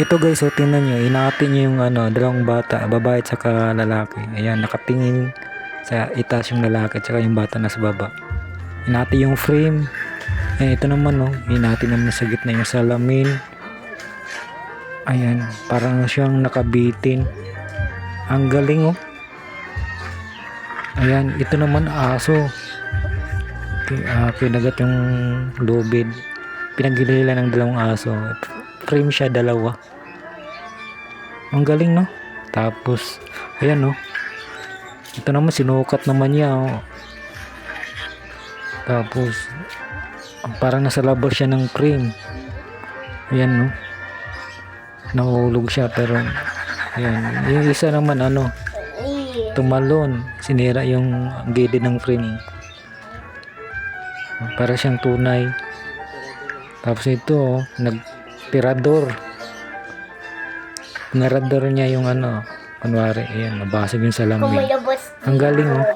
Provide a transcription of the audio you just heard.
Ito guys, oh, tingnan nyo. Inakati nyo yung ano, dalawang bata, babae at saka lalaki. Ayan, nakatingin sa itaas yung lalaki at saka yung bata nasa baba. Inati yung frame. Ayan, ito naman, oh. Inati naman sa gitna yung salamin. Ayan, parang siyang nakabitin. Ang galing, oh. Ayan, ito naman aso. Ki- ah, kinagat yung lubid. Pinagilila ng dalawang aso. Frame siya dalawa. Ang galing, no? Tapos, ayan, no? Ito naman, sinukat naman niya, oh. Tapos, parang nasa labas siya ng frame. Ayan, no? Nahulog siya, pero, ayan. Yung isa naman, ano, tumalon. Sinira yung gilid ng frame. Para siyang tunay. Tapos ito, oh, nagtirador. Pinarador niya yung ano, kunwari, ayan, nabasag yung salamin. Ang galing, oh.